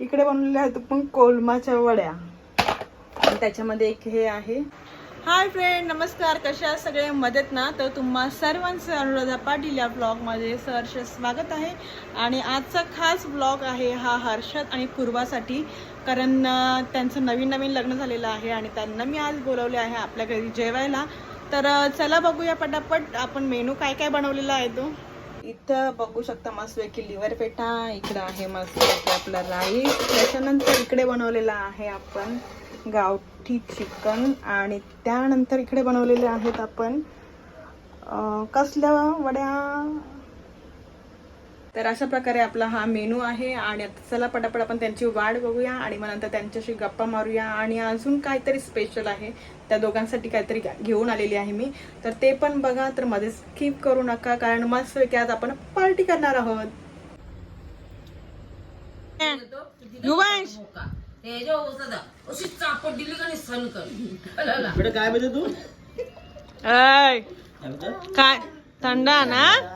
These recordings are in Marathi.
इकडे बनवलेल्या आहेत पण कोलमाच्या वड्या. आणि त्याच्यामध्ये एक हे आहे. हाय फ्रेंड नमस्कार. कशा सगळे? मदत ना? तर तुम्हा सर्वांचं अनुराधा पाटील या ब्लॉगमध्ये सहर्ष स्वागत आहे. आणि आजचा खास ब्लॉग आहे हा हर्षद आणि पूर्वासाठी कारण त्यांचं नवीन नवीन लग्न झालेलं आहे आणि त्यांना मी आज बोलवले आहे आपल्या घरी जेवायला. तर चला बघूया पटापट. आपण मेनू काय काय बनवलेला आहे तो? इथं बघू शकता मस्तपैकी लिव्हर पेठा इकडं आहे मस्तपैकी आपला राईस. त्याच्यानंतर इकडे बनवलेला आहे आपण गावठी चिकन आणि त्यानंतर इकडे बनवलेले आहेत आपण कसल्या वड्या? तर अशा प्रकारे आपला हा मेनू आहे आणि आता चला पटापट आपण त्यांची वाट बघूया आणि मग नंतर त्यांच्याशी गप्पा मारूया. आणि अजून काहीतरी स्पेशल आहे. त्या दोघांसाठी काहीतरी घेऊन आलेली आहे मी. तर ते पण बघा तर मध्ये स्किप करू नका कारण मस्त की आज आपण पार्टी करणार आहोत. युवांश! काय पाहिजे तू? काय काय थंड आहे ना?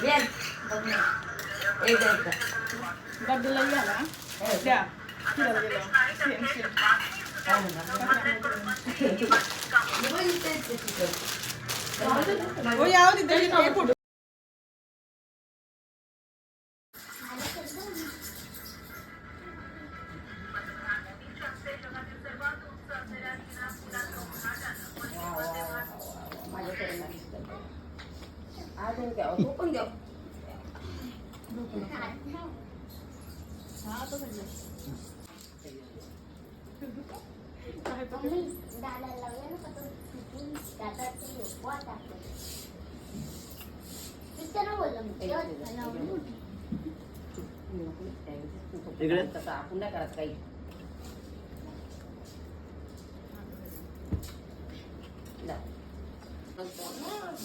Bien. Badala yala. Ya. Kira kira. Siap siap. ಓ ಯಾವ್ದಿದ್ದಲ್ಲಿ ನಾವು ಕೊಡು तिथे हे फोटो तो पण द्या इकडे. तसं आपण नाही करत काही जा. या तू पाय ठेव काय ते ठेव दर. हॅलो या इकडे, सुगंध घे पकड. हा कम्प्युटर मला दाखव इकडे बघ. सकाळी आणि मावशी आणखी नाही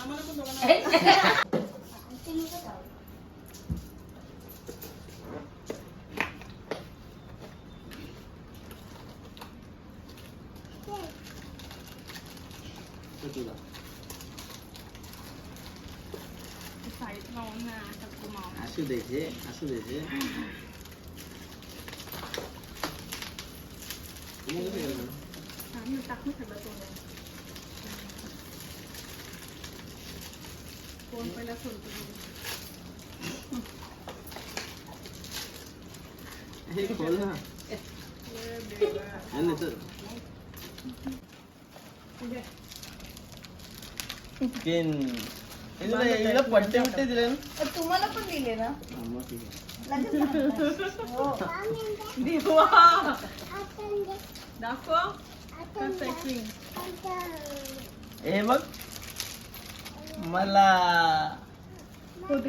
आम्हाला पण दोघांना तो तुला साईड लावून ना, टक्कू मारून. असू द्यायचे असू द्यायचे तुम्ही कसं केलं? आम्ही टाकून ठेवलं कोण पहिला सोडतो बघू. हे खोल ना ए देवा. हे नाही तर घे. पेन हिला हिला पट्टे बिट्टे दिले ना तुम्हाला पण दिले ना हा. दिवा दाखव. हे बघ 怎么啦